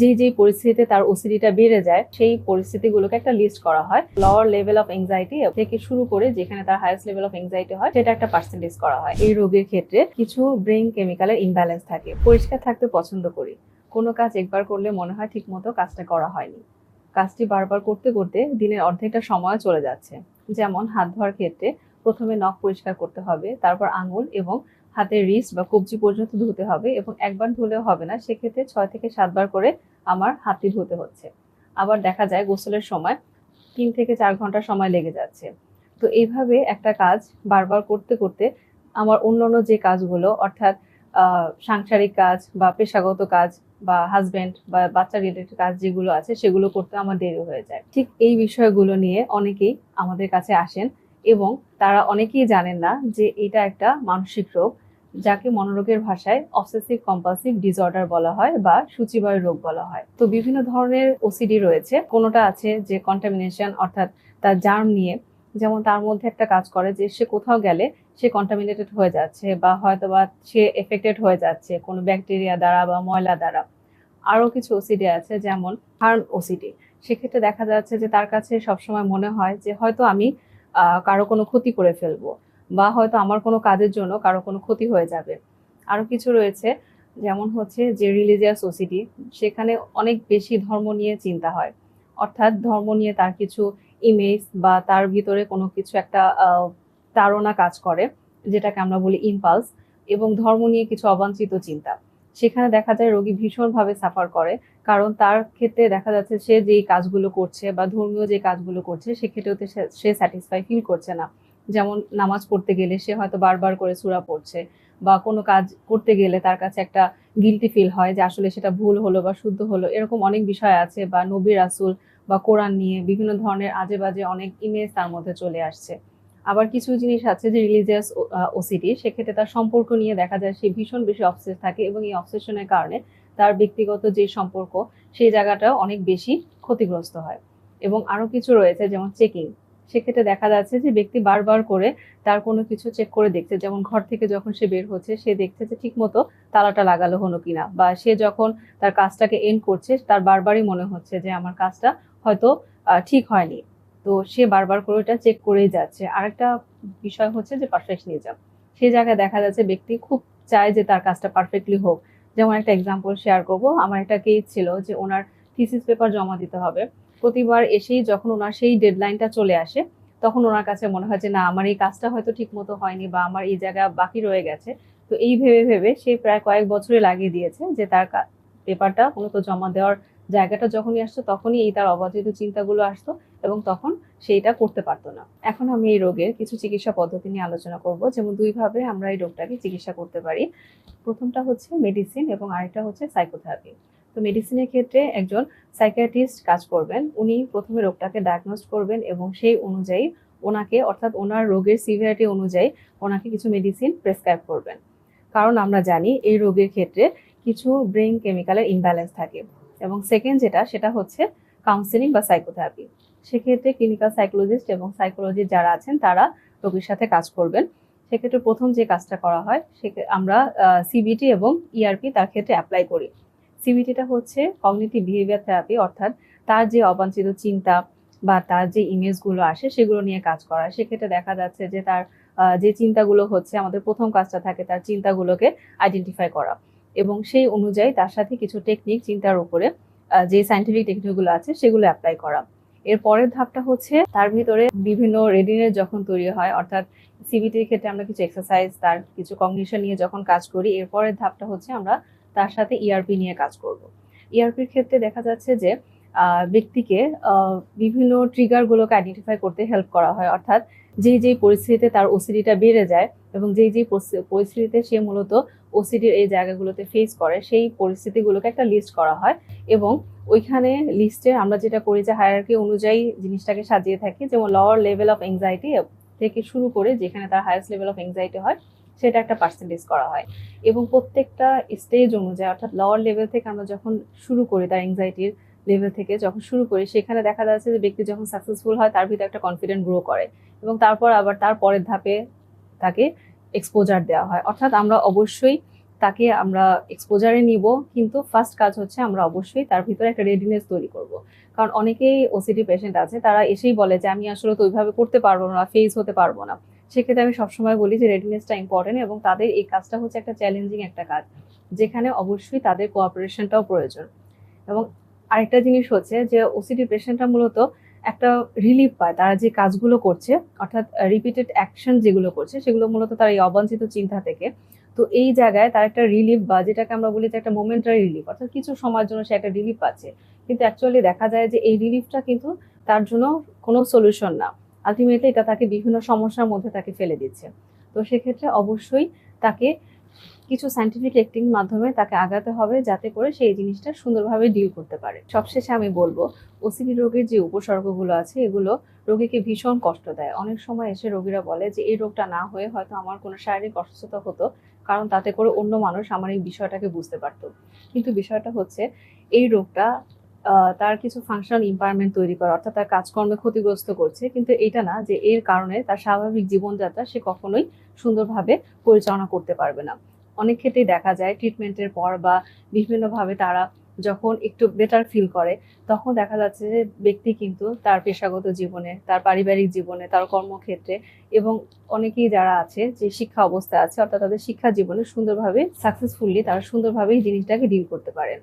যেই যেই পরিস্থিতিতে তার ওসিডিটা বেড়ে যায়, সেই পরিস্থিতিগুলোকে একটা লিস্ট করা হয়। লোয়ার লেভেল অফ এংজাইটি থেকে শুরু করে যেখানে তার হাইয়েস্ট লেভেল অফ এংজাইটি হয়, সেটা একটা পার্সেন্টেজ করা হয়। এই রোগের ক্ষেত্রে কিছু ব্রেইন কেমিক্যালের ইমব্যালেন্স থাকে। পরিষ্কার থাকতে পছন্দ করি। কোনো কাজ একবার করলে মনে হয় ঠিকমতো কাজটা করা হয়নি। কাজটি বারবার করতে করতে দিনের অর্ধেকটা সময় চলে যাচ্ছে। যেমন হাত ধোয়ার ক্ষেত্রে প্রথমে নখ পরিষ্কার করতে হবে, তারপর আঙুল এবং হাতের রিস্ট বা কবজি পর্যন্ত ধুতে হবে এবং একবার ধুলেও হবে না, সেক্ষেত্রে ছয় থেকে সাতবার করে আমার হাতটি ধুতে হচ্ছে। আবার দেখা যায় গোসলের সময় তিন থেকে চার ঘণ্টা সময় লেগে যাচ্ছে। তো এইভাবে একটা কাজ বারবার করতে করতে আমার অন্যান্য যে কাজগুলো, অর্থাৎ সাংসারিক কাজ বা পেশাগত কাজ বা হাজবেন্ড বা বাচ্চা রিলেটেড কাজ যেগুলো আছে, সেগুলো করতে আমার দেরি হয়ে যায়। ঠিক এই বিষয়গুলো নিয়ে অনেকেই আমাদের কাছে আসেন এবং তারা অনেকেই জানেন না যে এটা একটা মানসিক রোগ, যাকে মনোরোগের ভাষায় অবসেসিভ কম্পালসিভ ডিসঅর্ডার বলা হয় বা সূচিবায়ু রোগ বলা হয়। তো বিভিন্ন ধরনের ওসিডি রয়েছে, কোনোটা আছে যে কন্টামিনেশন অর্থাৎ তার জার্ম নিয়ে। যেমন তার মধ্যে একটা কাজ করে যে সে কোথাও গেলে সে কন্টামিনেটেড হয়ে যাচ্ছে বা হয়তো বা সে এফেক্টেড হয়ে যাচ্ছে কোনো ব্যাকটেরিয়া দ্বারা বা ময়লা দ্বারা। আরও কিছু ওসিডি আছে যেমন হার্ম ওসিডি সেক্ষেত্রে দেখা যাচ্ছে যে তার কাছে সবসময় মনে হয় যে হয়তো আমি কারও কোনো ক্ষতি করে ফেলব বা হয়তো আমার কোনো কাজের জন্য কারও কোনো ক্ষতি হয়ে যাবে। আরও কিছু রয়েছে, যেমন হচ্ছে যে রিলিজিয়াস ওসিডি সেখানে অনেক বেশি ধর্ম নিয়ে চিন্তা হয়। অর্থাৎ ধর্ম নিয়ে তার কিছু ইমেজ বা তার ভিতরে কোনো কিছু একটা তাড়না কাজ করে, যেটাকে আমরা বলি ইম্পালস এবং ধর্ম নিয়ে কিছু অবাঞ্ছিত চিন্তা। সেখানে দেখা যায় রোগী ভীষণভাবে সাফার করে। কারণ তার ক্ষেত্রে দেখা যাচ্ছে সে যেই কাজগুলো করছে বা ধর্মীয় যে কাজগুলো করছে, সেক্ষেত্রেও সে- সে স্যাটিসফাই ফিল করছে না। যেমন নামাজ পড়তে গেলে সে হয়তো বারবার করে সূরা পড়ছে বা কোনো কাজ করতে গেলে তার কাছে একটা গিলটি ফিল হয় যে আসলে সেটা ভুল হলো বা শুদ্ধ হলো। এরকম অনেক বিষয় আছে বা নবী রাসূল বা কোরআন নিয়ে বিভিন্ন ধরনের আজে বাজে অনেক ইমেজ তার মধ্যে চলে আসছে। আবার কিছু জিনিস আছে যে রিলিজিয়াস ওসিটি সেক্ষেত্রে তার সম্পর্ক নিয়ে দেখা যায় সে ভীষণ বেশি অবসেস থাকে এবং এই অবসেশনের কারণে তার ব্যক্তিগত যে সম্পর্ক, সেই জায়গাটাও অনেক বেশি ক্ষতিগ্রস্ত হয়। এবং আরও কিছু রয়েছে যেমন চেকিং সেক্ষেত্রে দেখা যাচ্ছে যে ব্যক্তি বারবার করে তার কোনো কিছু চেক করে দেখছে, যেমন ঘর থেকে যখন সে বের হচ্ছে, সে দেখছে যে ঠিক মতো তালাটা লাগালো হলো কিনা, বা সে যখন তার কাজটাকে এন্ড করছে, তার বারবারই মনে হচ্ছে যে আমার কাজটা হয়তো ঠিক হয়নি। তো সে বারবার করে ওটা চেক করেই যাচ্ছে। আরেকটা বিষয় হচ্ছে যে পারফেকশনিজম সেই জায়গায় দেখা যাচ্ছে ব্যক্তি খুব চায় যে তার কাজটা পারফেক্টলি হোক। যেমন একটা এক্সাম্পল শেয়ার করব। আমার একটা কেস ছিল যে ওনার থিসিস পেপার জমা দিতে হবে। প্রতিবার এসেই যখন ওনার সেই ডেডলাইনটা চলে আসে, তখন ওনার কাছে মনে হয় যে, না, আমার এই কাজটা হয়তো ঠিক মতো হয়নি বা আমার এই জায়গা বাকি রয়ে গেছে। তো এই ভেবে ভেবে সে প্রায় কয়েক বছরে লাগিয়ে দিয়েছে যে তার পেপারটা মূলত জমা দেওয়ার জায়গাটা যখনই আসতো তখনই এই তার অবাধিত চিন্তাগুলো আসতো এবং তখন সেইটা করতে পারতো না। এখন আমি এই রোগের কিছু চিকিৎসা পদ্ধতি নিয়ে আলোচনা করব। যেমন দুইভাবে আমরা এই রোগটাকে চিকিৎসা করতে পারি। প্রথমটা হচ্ছে মেডিসিন এবং আরেকটা হচ্ছে সাইকোথেরাপি তো মেডিসিনের ক্ষেত্রে একজন সাইকিয়াট্রিস্ট কাজ করবেন। উনি প্রথমে রোগটাকে ডায়াগনোস করবেন এবং সেই অনুযায়ী ওনাকে অর্থাৎ ওনার রোগের সিভিয়ারিটি অনুযায়ী ওনাকে কিছু মেডিসিন প্রেসক্রাইব করবেন। কারণ আমরা জানি এই রোগের ক্ষেত্রে কিছু ব্রেন কেমিক্যালের ইমব্যালেন্স থাকে। এবং সেকেন্ড যেটা, সেটা হচ্ছে কাউন্সেলিং বা সাইকোথেরাপি সেক্ষেত্রে ক্লিনিক্যাল সাইকোলজিস্ট এবং সাইকোলজিস্ট যারা আছেন, তারা রোগীর সাথে কাজ করবেন। সেক্ষেত্রে প্রথম যে কাজটা করা হয় সে আমরা সিবিটি এবং ইআরপি তার ক্ষেত্রে অ্যাপ্লাই করি। সিবিটিটা হচ্ছে কগনিটিভ বিহেভিয়ার থেরাপি অর্থাৎ তার যে অবাঞ্ছিত চিন্তা বা তার যে ইমেজগুলো আসে, সেগুলো নিয়ে কাজ করা। সেক্ষেত্রে দেখা যাচ্ছে যে তার যে চিন্তাগুলো হচ্ছে, আমাদের প্রথম কাজটা থাকে তার চিন্তাগুলোকে আইডেন্টিফাই করা। এবং সেই অনুযায়ী তার সাথে কিছু টেকনিক চিন্তার উপরে যে সাইন্টিফিক টেকনিকগুলো আছে সেগুলো অ্যাপ্লাই করা। এর পরের ধাপটা হচ্ছে তার ভিতরে বিভিন্ন রেডিনেস যখন তৈরি হয়, অর্থাৎ সিবিটির ক্ষেত্রে আমরা কিছু এক্সারসাইজ তার কিছু কগনিশন নিয়ে যখন কাজ করি, এর পরের ধাপটা হচ্ছে আমরা তার সাথে ইআরপি নিয়ে কাজ করব। ইআরপির ক্ষেত্রে দেখা যাচ্ছে যে ব্যক্তিকে বিভিন্ন ট্রিগারগুলোকে আইডেন্টিফাই করতে হেল্প করা হয়। অর্থাৎ যেই যেই পরিস্থিতিতে তার ওসিডিটা বেড়ে যায় এবং যেই যেই পরিস্থিতিতে সে মূলত ওসিডির এই জায়গাগুলোতে ফেস করে, সেই পরিস্থিতিগুলোকে একটা লিস্ট করা হয় এবং ওইখানে লিস্টে আমরা যেটা করি যে হায়ারার্কি অনুযায়ী জিনিসটাকে সাজিয়ে থাকি। যেমন লোয়ার লেভেল অফ এংজাইটি থেকে শুরু করে যেখানে তার হাইয়েস্ট লেভেল অফ এংজাইটি হয়, সেটা একটা পার্সেন্টেজ করা হয়। এবং প্রত্যেকটা স্টেজ অনুযায়ী, অর্থাৎ লোয়ার লেভেল থেকে আমরা যখন শুরু করি তার এংজাইটির লেভেল থেকে যখন শুরু করি, সেখানে দেখা যাচ্ছে যে ব্যক্তি যখন সাকসেসফুল হয়, তার ভিতরে একটা কনফিডেন্ট গ্রো করে এবং তারপর আবার তার পরের ধাপে তাকে এক্সপোজার দেওয়া হয়। অর্থাৎ আমরা অবশ্যই তাকে আমরা এক্সপোজারে নিব, কিন্তু ফার্স্ট কাজ হচ্ছে আমরা অবশ্যই তার ভিতরে একটা রেডিনেস তৈরি করব। কারণ অনেকেই ওসিডি পেশেন্ট আছে, তারা এসেই বলে যে, আমি আসলে তো ওইভাবে করতে পারব না ফেস হতে পারব না। সেক্ষেত্রে আমি সবসময় বলি যে রেডিনেসটা ইম্পর্টেন্ট এবং তাদের এই কাজটা হচ্ছে একটা চ্যালেঞ্জিং একটা কাজ, যেখানে অবশ্যই তাদের কোঅপারেশনটাও প্রয়োজন। এবং আরেকটা জিনিস হচ্ছে যে ওসিডি পেশেন্টরা মূলত একটা রিলিফ পায়, তারা যে কাজগুলো করছে, অর্থাৎ রিপিটেড অ্যাকশন যেগুলো করছে, সেগুলো মূলত তার এই অবাঞ্ছিত চিন্তা থেকে, তো এই জায়গায় তার একটা রিলিফ বা যেটাকে আমরা বলি যে একটা মোমেন্টারি রিলিফ অর্থাৎ কিছু সময়ের জন্য সে একটা রিলিফ পাচ্ছে। কিন্তু অ্যাকচুয়ালি দেখা যায় যে এই রিলিফটা কিন্তু তার জন্য কোনো সলিউশন না। আলটিমেটলি এটা তাকে বিভিন্ন সমস্যার মধ্যে তাকে ফেলে দিচ্ছে। তো সেক্ষেত্রে অবশ্যই তাকে কিছু সাইন্টিফিক অ্যাক্টিং মাধ্যমে তাকে আগাতে হবে যাতে করে সেই জিনিসটা সুন্দরভাবে ডিল করতে পারে। সবশেষে আমি বলব ওসিডি রোগের যে উপসর্গগুলো আছে, এগুলো রোগীকে ভীষণ কষ্ট দেয়। অনেক সময় এসে রোগীরা বলে যে, এই রোগটা না হয়ে হয়তো আমার কোনো শারীরিক অসুস্থতা হতো, কারণ তাতে করে অন্য মানুষ আমার এই বিষয়টাকে বুঝতে পারতো। কিন্তু বিষয়টা হচ্ছে, এই রোগটা তার কিছু ফাংশনাল ইম্পায়ারমেন্ট তৈরি করে, অর্থাৎ তার কাজকর্মে ক্ষতিগ্রস্ত করছে। কিন্তু এটা না যে এর কারণে তার স্বাভাবিক জীবনযাত্রা সে কখনোই সুন্দরভাবে পরিচালনা করতে পারবে না। অনেক ক্ষেত্রেই দেখা যায় ট্রিটমেন্টের পর বা বিভিন্নভাবে তারা যখন একটু বেটার ফিল করে, তখন দেখা যাচ্ছে যে ব্যক্তি কিন্তু তার পেশাগত জীবনে, তার পারিবারিক জীবনে, তার কর্মক্ষেত্রে এবং অনেকেই যারা আছে যে শিক্ষা অবস্থায় আছে, অর্থাৎ তাদের শিক্ষা জীবনে সুন্দরভাবে সাকসেসফুলি তারা সুন্দরভাবে এই জিনিসটাকে ডিল করতে পারেন।